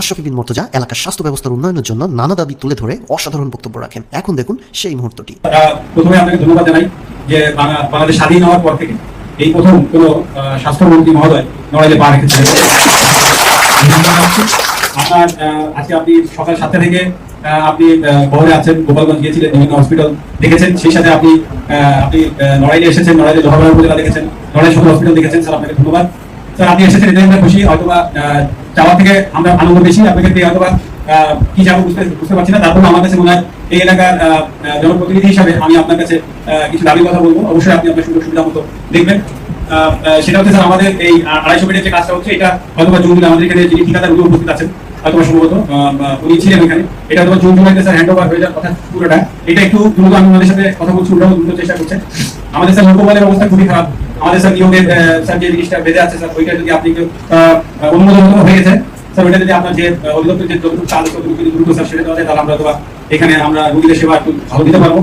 আশরাফি বিন মর্তজা এলাকার স্বাস্থ্য ব্যবস্থার উন্নয়নের জন্য নানা দাবি তুলে ধরে অসাধারণ বক্তব্য রাখেন। এখন দেখুন সেই মুহূর্তটি। প্রথমে আপনাকে ধন্যবাদ জানাই যে বাংলাদেশ স্বাধীন হওয়ার পর থেকে এই প্রথম কোন স্বাস্থ্যমন্ত্রী মহোদয় নড়াইলে পা রেখেছেন আপনার আজকে আপনি সকাল সাতটা থেকে আপনি বহরে আছেন, গোপালগঞ্জ গিয়েছিলেন, বিভিন্ন হসপিটাল দেখেছেন। সেই সাথে আপনি আপনি নড়াইলে এসেছেন, নড়াইলে লোহাগড়া উপজেলা দেখেছেন। হসপিটাল দেখেছেন, স্যার, আপনাকে ধন্যবাদ। স্যার, আপনি এসেছেন এতে আমরা খুশি যাওয়া থেকে আমরা আনন্দ বেশি, আপনাকে কি যাব বুঝতে বুঝতে পারছি না। তারপর আমার কাছে মনে হয় এই এলাকার জনপ্রতিনিধি হিসাবে আমি আপনার কাছে কিছু দাবির কথা বলব। অবশ্যই আপনি আপনার সুযোগ সুবিধা মতো দেখবেন। সেটা হচ্ছে, স্যার, আমাদের এই আড়াইশো বেডের যে কাজটা হচ্ছে, এটা হয়তোবা জুন আমাদের এখানে যিনি ঠিকাদার উপস্থিত আছেন। হয়তো সম্ভবত উনি ছিলেন এখানে। এটা হয়তো জুন, জুলাইতে স্যার হ্যান্ড ওভার হয়ে যাওয়ার কথা পুরোটা। এটা একটু দ্রুত আমি আমাদের সাথে কথা বলছি ওটাও দ্রুত চেষ্টা করছেন আমাদের স্যার লোকবলের অবস্থা খুবই খারাপ। আমাদের স্যার নিয়োগের স্যার যে জিনিসটা বেঁধে আছে, স্যার, ওইটা যদি আপনি অনুমোদন হয়ে গেছে, স্যার, ওইটা যদি আপনার যে অধিদপ্তর যে যতটুকু আছে ততটুকু যদি দ্রুত, স্যার, সেটা দেওয়া যায়, তাহলে আমরা হয়তো এখানে আমরা রোগীদের সেবা একটু ভালো দিতে পারব।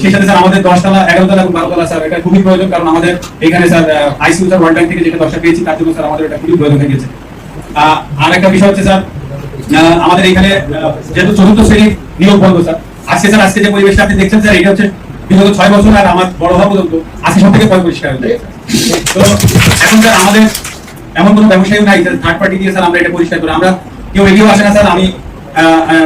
সেই সাথে, স্যার, আমাদের দশতলা, এগারোতলা এবং বারোতলা, স্যার, এটা খুবই প্রয়োজন, কারণ আমাদের এখানে, sir ICU, sir, world bank থেকে যেটা দশটা পেয়েছি, তার জন্য, স্যার, আমাদের এটা খুবই প্রয়োজন হয়ে গেছে। আর একটা বিষয় হচ্ছে, স্যার আমাদের এখানে যেহেতু চতুর্থ শ্রেণির নিয়োগ বন্ধ, স্যার। আজকে স্যার, আজকে যে পরিবেশটা আপনি দেখছেন, স্যার, এটা হচ্ছে বিগত ছয় বছর আর আমার বড় হওয়া পর্যন্ত। আজকে সব থেকে পরিষ্কার হয়ে তো এখন, স্যার, আমাদের এমন কোনো ব্যবসায়ী নাই স্যার থার্ড পার্টি দিয়ে, স্যার, আমরা এটা পরিষ্কার করি। আমরা কেউ এগিয়েও আসে না, স্যার। আমি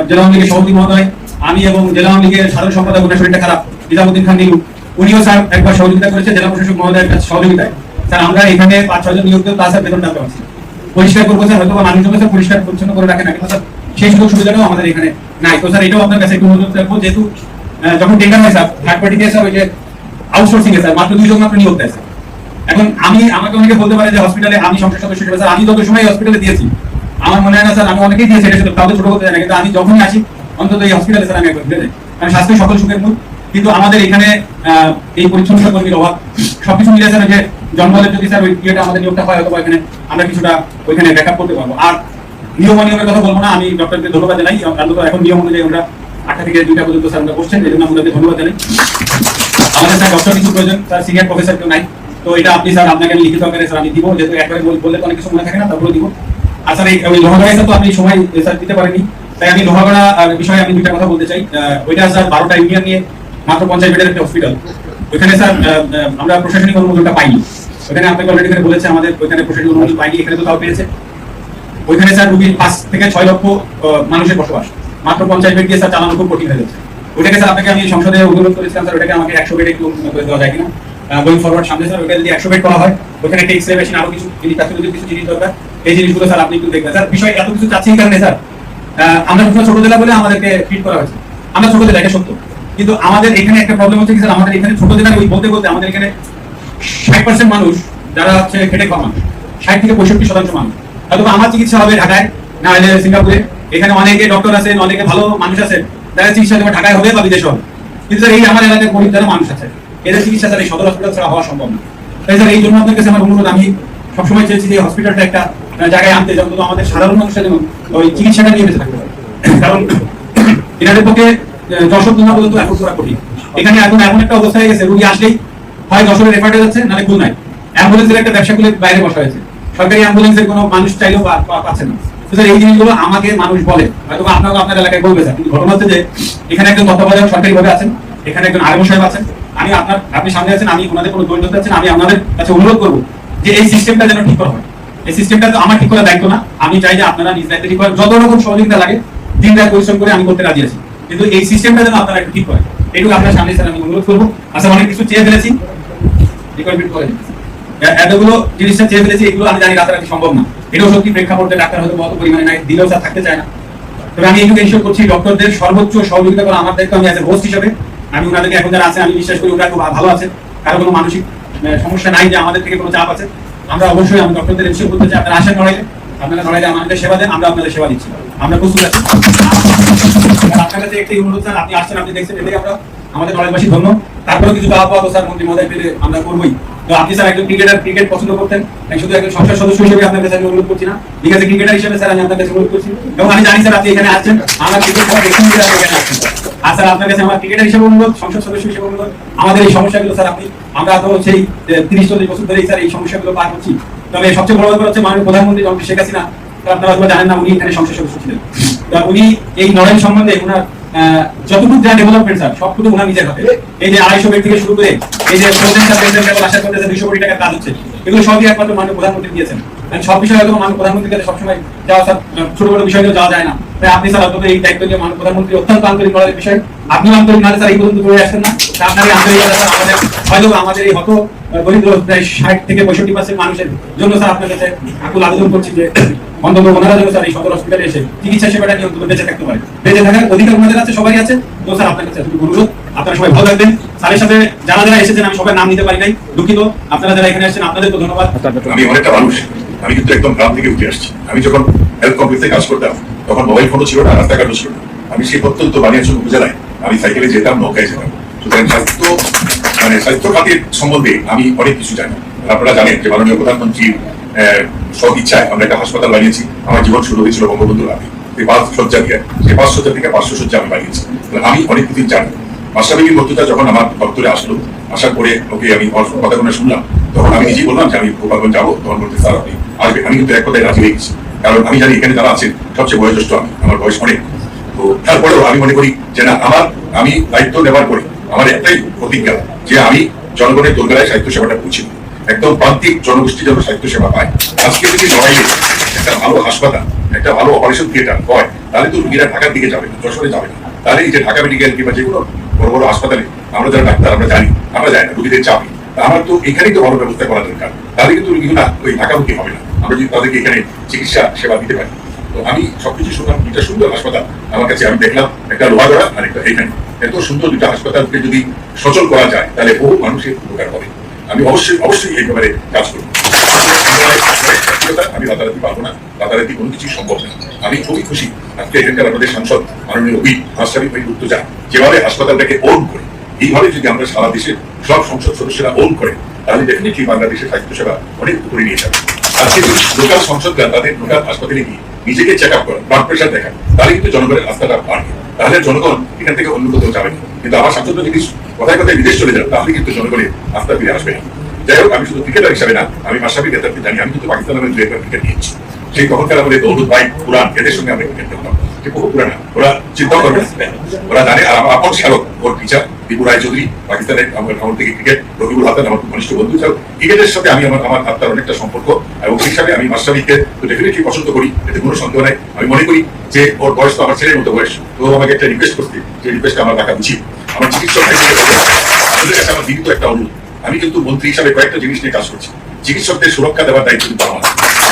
জেলা আওয়ামী লীগের সভাপতি মহোদয়। আমি এবং জেলা আওয়ামী লীগের সাধারণ সম্পাদক ওনার শরীরটা খারাপ। নিজামুদ্দিন খান নীলু। উনিও, স্যার, একবার সহযোগিতা করেছে। জেলা প্রশাসক মহোদয়ের কাছে সহযোগিতায়। স্যার, আমরা এখানে পাঁচ ছজন নিয়োগ দেব তা, স্যার বেতন টাকা পাচ্ছি পরিষ্কার করব স্যার হয়তো মানুষজন স্যার পরিষ্কার পরিচ্ছন্ন করে রাখে না স্যার সেই সুযোগ সুবিধাটাও আমাদের এখানে নাই। তো স্যার, এটাও আপনার কাছে একটু অনুরোধ রাখব, যেহেতু যখন টেন্ডার হয় স্যার থার্ড পার্টি দিয়ে স্যার ওই যে আউটসোর্সিং এ স্যার, মাত্র দুইজন মাত্র নিয়োগ দেয় স্যার। এখন আমি, আমাকে অনেকে বলতে পারে যে হসপিটালে আমি সংসদ সদস্য হিসেবে, স্যার, আমি যত সময় হসপিটালে দিয়েছি, আমার মনে হয় না, স্যার, আমি অনেকেই দিয়েছি, এটা শুধু কাউকে ছোট করতে না, কিন্তু আমি যখনই আসি, অন্তত এই হসপিটালে স্যার, আমি একবার ঘুরে কারণ স্বাস্থ্য সকল সুখের মূল, কিন্তু আমাদের এখানে এই পরিচ্ছন্নতা কর্মীর অভাব, সবকিছু মিলে স্যার যে জন্মলের যদি স্যার ইয়েটা আমাদের নিয়োগটা হয় অথবা এখানে আমরা কিছুটা ওইখানে ব্যাকআপ করতে পারব। আর নিয়ম অনিয়মের কথা বলব না, আমি ডক্টরকে ধন্যবাদ জানাই। অন্তত এখন নিয়ম অনুযায়ী আমরা আটটা থেকে দুইটা পর্যন্ত স্যার আমরা বসছেন এই জন্য আপনাকে ধন্যবাদ জানাই। আমাদের স্যার ডক্টর কিছু প্রয়োজন, স্যার সিনিয়র প্রফেসর কেউ নাই। তো এটা আপনি স্যার আপনাকে আমি লিখিত আকারে স্যার আমি দিব, যেহেতু একবারে বল- বললে তো অনেক কিছু মনে থাকে না তারপরে দিব। আর স্যার এই ওই লোহাগড়া স্যার তো আপনি সময় স্যার দিতে পারেনি, তাই আমি লোহাগড়া বিষয়ে আমি দুইটা কথা বলতে চাই। ওইটা স্যার বারোটা ইউনিয়ন নিয়ে মাত্র পঞ্চাশ বেডের একটা হসপিটাল ওইখানে স্যার আমরা প্রশাসনিক অনুমোদনটা পাইনি। আপনাকে অলরেডি বলেছে আমাদের, ওইখানে প্রশাসনিক পাইনি, এখানে তো তাও পেয়েছে ওইখানে স্যার রুগীর পাঁচ থেকে ছয় লক্ষ মানুষের বসবাস। মাত্র পঞ্চাশ বেড দিয়ে স্যার চালানো খুব কঠিন হয়ে যাচ্ছে। ওটাকে স্যার আপনাকে আমি সংসদে অনুরোধ করেছিলাম স্যার আমাকে একশো বেড একটু করে দেওয়া যায় কিনা। গোয়িং ফরওয়ার্ড সামনে স্যার ওটা যদি একশো বেড করা হয় এক্সরে মেশিন আরও কিছু জিনিস প্যাথোলজির কিছু জিনিস দরকার। এই জিনিসগুলো স্যার আপনি একটু দেখবেন। স্যার বিষয় এত কিছু চাচ্ছি কারণে স্যার আমরা ছোট জেলা বলে আমাদেরকে ফিট করা হয়েছে। আমরা ছোট জেলা এটা সত্য। কিন্তু আমাদের এখানে একটা প্রবলেম হচ্ছে কি স্যার আমাদের এখানে ছোট জেলার ওই বলতে বলতে আমাদের এখানে ষাট পার্সেন্ট মানুষ যারা হচ্ছে খেটে ষাট থেকে পঁয়ষট্টি শতাংশ মানুষ। হয়তো আমার চিকিৎসা হবে ঢাকায়, না হলে সিঙ্গাপুরে। এখানে অনেকে ডক্টর আছেন, অনেকে ভালো মানুষ আছেন চিকিৎসা ঢাকায় হবে বা হবে। কিন্তু এই আমার এলাকায় গরিব যারা মানুষ আছে, এদের চিকিৎসা এই সদর হসপিটাল ছাড়া হওয়া সম্ভব না। তাই স্যার, এই জন্য আপনার কাছে আমার অনুরোধ, আমি সবসময় চেয়েছি যে হসপিটালটা একটা জায়গায় আনতে আমাদের সাধারণ মানুষের যেন ওই চিকিৎসাটা নিয়ে বেঁচে থাকতে পারে। কারণ এনাদের পক্ষে যশোর পর্যন্ত অ্যাফোর্ড করা কঠিন। এখানে এখন এমন একটা অবস্থা হয়ে গেছে, রুগী আসলেই হয় যশোরে রেফার যাচ্ছে, নাহলে খুলনায় অ্যাম্বুলেন্সের একটা ব্যবসা খুলে বাইরে বসা হয়েছে। সরকারি অ্যাম্বুলেন্সের কোনো মানুষ চাইলেও পাচ্ছে না। তো স্যার এই জিনিসগুলো আমাকে মানুষ বলে। হয়তো আপনাকে আপনার এলাকায় বলবে স্যার কিন্তু ঘটনা হচ্ছে যে এখানে একজন তত্ত্বাবধায়ক আছেন, এখানে একজন সাহেব আছেন। আমি আপনার আপনি সামনে আছেন, আমি ওনাদের কোনো আছেন আমি আপনাদের কাছে অনুরোধ করব যে এই সিস্টেমটা যেন ঠিক করা হয়। এই সিস্টেমটা তো আমার ঠিক করার দায়িত্ব না। আমি চাই যে আপনারা নিজ দায়িত্বে ঠিক করেন। যত রকম সহযোগিতা লাগে, দিন রাত পরিশ্রম করে আমি করতে রাজি আছি। কিন্তু এই সিস্টেমটা যেন আপনারা একটু ঠিক করেন। এটুকু আপনার সামনে স্যার আমি অনুরোধ করব। আচ্ছা অনেক কিছু চেয়ে ফেলেছি। এতগুলো জিনিসটা চেয়ে ফেলেছি, এগুলো আমি জানি রাতারাতি সম্ভব না। এটাও সত্যি প্রেক্ষাপটে ডাক্তার হয়তো অত পরিমাণে নাই, দিলেও থাকতে চায় না। তবে আমি করছি ডক্টরদের সর্বোচ্চ সহযোগিতা আমার দায়িত্ব, আমি অ্যাজ এ হোস্ট হিসেবে। আমি ওনাদেরকে এখন যারা আছে আমি বিশ্বাস করি ওরা খুব ভালো আছে। কারও কোনো মানসিক সমস্যা নাই যে আমাদের থেকে কোনো চাপ আছে। আমরা অবশ্যই, আমি ডক্টরদের করতে চাই, আপনারা আসেন নড়াইলে আপনারা নড়াইলে আমাদের সেবা দেন, আমরা আপনাদের সেবা দিচ্ছি। আমরা প্রস্তুত আছি। আপনার কাছে একটাই অনুরোধ, স্যার, আপনি আসছেন, আপনি দেখছেন, এটাই আমরা আমাদের নড়াইলবাসী ধন্য। তারপরেও কিছু দাওয়া পাওয়া স্যার মন্ত্রী মহোদয় পেলে আমরা করবোই। তো আপনি স্যার একজন ক্রিকেটার ক্রিকেট পছন্দ করতেন আমি শুধু একজন সংসদ সদস্য হিসেবে আপনার কাছে আমি অনুরোধ করছি না। ঠিক আছে ক্রিকেটার হিসেবে স্যার আমি আপনার কাছে অনুরোধ করছি। এবং আমি জানি স্যার আপনি এখানে আসছেন আমরা ক্রিকেট খেলা দেখুন এখানে আসছেন আর স্যার আপনার কাছে আমার ক্রিকেটার হিসেবে অনুরোধ, সংসদ সদস্য হিসেবে অনুরোধ। আমাদের এই সমস্যাগুলো স্যার আপনি, আমরা তো সেই তিরিশ, চল্লিশ বছর ধরেই স্যার এই সমস্যাগুলো পার করছি। তবে সবচেয়ে বড় ব্যাপার হচ্ছে মাননীয় প্রধানমন্ত্রী ডক্টর শেখ হাসিনা আপনারা হয়তো জানেন না, উনি এখানে সংসদ সদস্য ছিলেন। উনি এই নড়াইল সম্বন্ধে ওনার যতটুকু যা ডেভেলপমেন্ট স্যার, সবটুকু ওনার নিজের হাতে। এই যে আড়াইশো ব্যক্তিকে শুরু করে এই যে কোটি টাকা কাজ হচ্ছে। এগুলো সবই একমাত্র মাননীয় প্রধানমন্ত্রী দিয়েছেন। কারণ সব বিষয়ে হয়তো মাননীয় প্রধানমন্ত্রীর কাছে সবসময় যাওয়া স্যার ছোট বড় বিষয়গুলো যাওয়া যায় না। তাই আপনি স্যার অন্তত এই দায়িত্ব নিয়ে মাননীয় প্রধানমন্ত্রী অত্যন্ত আন্তরিক করার বিষয়। আপনি আন্তরিক না, স্যার, এই পর্যন্ত করে আসছেন না। আপনার এই আন্তরিকতা আমাদের, হয়তো আমাদের এই হত এসেছেন, আমি দুঃখিত। আপনারা যারা এখানে এসেছেন, আপনাদেরকে ধন্যবাদ। আমি অনেকটা মানুষ। আমি কিন্তু একদম গ্রাম থেকে উঠে আসছি। আমি যখন কাজ করতাম, তখন মোবাইল ফোনও ছিল না, রাস্তাঘাটও ছিল না। আমি সেই প্রত্যন্ত বানিয়াচক উপজেলায় আমি সাইকেলে যেতাম, নৌকায় যেতাম। সুতরাং মানে স্বাস্থ্য খাতের সম্বন্ধে আমি অনেক কিছু জানি। আপনারা জানেন যে মাননীয় প্রধানমন্ত্রীর সৎ ইচ্ছায় আমরা একটা হাসপাতাল বানিয়েছি। আমার জীবন শুরু হয়েছিল বঙ্গবন্ধু এই পাঁচ সজ্জা দিয়ে, সেই পাঁচ সজ্জা থেকে পাঁচশো সজ্জা আমি বানিয়েছি। আমি অনেক কিছু জানি। মাসাবিনী মর্তুদা যখন আমার দপ্তরে আসলো, আসার পরে ওকে আমি ওর কথাগুলো শুনলাম। তখন আমি নিজেই বললাম যে আমি গোপালগঞ্জ যাব, তখন বলতে, স্যার, আপনি আসবেন। আমি কিন্তু এক কথায় রাজি হয়ে গেছি। কারণ আমি জানি এখানে যারা আছেন, সবচেয়ে বয়োজ্যেষ্ঠ আমি। আমার বয়স অনেক। তো তারপরেও আমি মনে করি যে না, আমার, আমি দায়িত্ব নেবার পরে আমার একটাই প্রতিজ্ঞা যে আমি জনগণের দোরগোড়ায় সাহিত্য সেবাটা পৌঁছে একদম প্রান্তিক জনগোষ্ঠী যেন সাহিত্য সেবা পায়। আজকে যদি লড়াইয়ে একটা ভালো হাসপাতাল, একটা ভালো অপারেশন থিয়েটার হয়, তাহলে তো রুগীরা ঢাকার দিকে যাবে না, যশোরে যাবে না। তাহলে এই যে ঢাকা মেডিকেল কিংবা যে কোনো বড় বড় হাসপাতালে আমরা যারা ডাক্তার, আমরা জানি, আমরা যাই না রুগীদের চাপে। আমার তো এখানেই তো ভালো ব্যবস্থা করা দরকার। তাহলে কিন্তু রুগীগুলা ওই ঢাকামুখী হবে না। আমরা যদি তাদেরকে এখানে চিকিৎসা সেবা দিতে পারি। তো আমি সবকিছু শুনলাম দুইটা সুন্দর হাসপাতাল। আমার কাছে আমি দেখলাম, একটা লোহাগড়া আর একটা এখানে এত সুন্দর দুটা হাসপাতালকে যদি সচল করা যায়, তাহলে বহু মানুষের উপকার হবে। আমি অবশ্যই অবশ্যই এই ব্যাপারে কাজ করব। আমি রাতারাতি পারব না। রাতারাতি কোনো কিছুই সম্ভব না। আমি খুবই খুশি। আজকে এখানকার আমাদের সাংসদ মাননীয় উইন মাস্টারি ভাই উত্তজা যেভাবে হাসপাতালটাকে ওন করে, এইভাবে যদি আমরা সারা দেশের সব সংসদ সদস্যরা ওন করে, তাহলে ডেফিনেটলি বাংলাদেশের স্বাস্থ্য সেবা অনেক উপরে নিয়ে যাবে। আজকে লোকাল সংসদরা তাদের লোকাল হাসপাতালে গিয়ে নিজেকে চেক আপ করেন ব্লাড প্রেশার দেখান, তাহলে কিন্তু জনগণের আস্থাটা বাড়বে। তাহলে জনগণ এখান থেকে অন্য কোথাও যাবে কিন্তু আমার সাংসদ যদি কথায় কথায় বিদেশ চলে যান তাহলে কিন্তু জনগণে আস্থা ফিরে আসবে যাই হোক, আমি শুধু ক্রিকেটার হিসাবে না, আমি মাসাবি নেতাকে জানি, আমি কিন্তু পাকিস্তান নামের দু একবার ক্রিকেট নিয়েছি। সেই তখনকার আমাদের দৌলত ভাই পুরান, এদের সঙ্গে আমরা ক্রিকেট খেলতাম সে বহু পুরানা, ওরা চিন্তা করবে ওরা জানে আর আমার আপন শালক ওর টিচার রায় চৌধুরী আমার থেকে ক্রিকেট হাসান, আমার খুব ঘনিষ্ঠ বন্ধু। ছিল ক্রিকেটের সাথে আমি আমার আমার আত্মার অনেকটা সম্পর্ক এবং হিসাবে আমি মাস্টাবিকে তো ডেফিনেটলি পছন্দ করি, এতে কোনো সন্দেহ নাই। আমি মনে করি যে ওর বয়স তো আমার ছেলের মতো বয়স, তো আমাকে একটা রিকোয়েস্ট করতে যে রিকোয়েস্টটা আমার রাখা উচিত। আমার চিকিৎসক কাছে আমার বিনীত একটা অনুরোধ। আমি কিন্তু মন্ত্রী হিসাবে কয়েকটা জিনিস নিয়ে কাজ করছি। চিকিৎসকদের সুরক্ষা দেওয়ার দায়িত্ব কিন্তু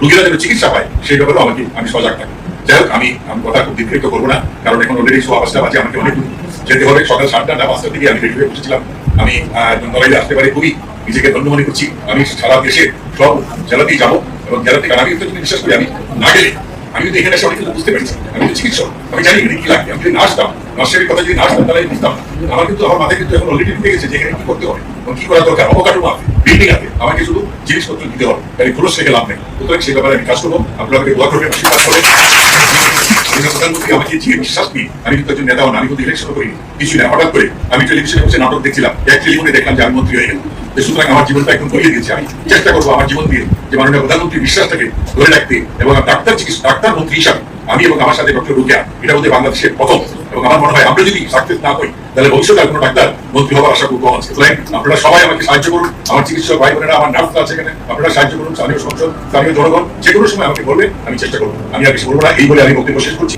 রুগীরা যেন চিকিৎসা পায় সেই ব্যাপারেও আমাকে আমি সজাগ থাকি। যাই হোক, আমি আমি কথা খুব দীর্ঘিত করব না, কারণ এখন অলরেডি সোয়া পাঁচটা বাজে, আমাকে অনেক যেতে হবে। সকাল সাতটা, না, পাঁচটার দিকে আমি রেডি হয়ে বসেছিলাম। আমি নড়াইলে আসতে পারি, খুবই নিজেকে ধন্য মনে করছি। আমি সারা দেশে সব জেলাতেই যাব এবং জেলা থেকে আর আমি কিন্তু বিশ্বাস করি, আমি না গেলে আমি কিন্তু এখানে সবাই কিন্তু বুঝতে পেরেছি আমি তো চিকিৎসক, আমি জানি এখানে কি লাগে। আমি যদি না আসতাম নার্সের কথা যদি না আসতাম তাহলে বুঝতাম। আমার কিন্তু আমার মাথায় কিন্তু এখন অলরেডি ঢুকে গেছে যে এখানে কি করতে হবে এবং কি করা দরকার, অবকাঠামো আছে। আমাকে শুধু জিনিসপত্র দিতে হবে। তাই লাভ নেই। সুতরাং সেই ব্যাপারে আমি কাজ করব। দোয়া করবেন, আশীর্বাদ করে আমি নাটক দেখলাম আমি চেষ্টা করব আমার জীবন দিয়ে যে এবং ডাক্তার ডাক্তার আমি এবং আমার সাথে ডক্টর রুকিয়া, এটা হচ্ছে বাংলাদেশের প্রথম এবং আমার মনে হয় আমরা যদি সাকসেস না হই তাহলে ভবিষ্যতে আর কোনো ডাক্তার, মন্ত্রী হওয়ার আশা খুব কম আছে আপনারা সবাই আমাকে সাহায্য করুন। আমার চিকিৎসক ভাই বোনেরা, আমার নার্স আছে এখানে, আপনারা সাহায্য করুন। স্থানীয় সংসদ, স্থানীয় জনগণ যে কোনো সময় আমাকে বলবে, আমি চেষ্টা করব। আমি আর কিছু বলব না, এই বলে আমি বক্তব্য শেষ করছি।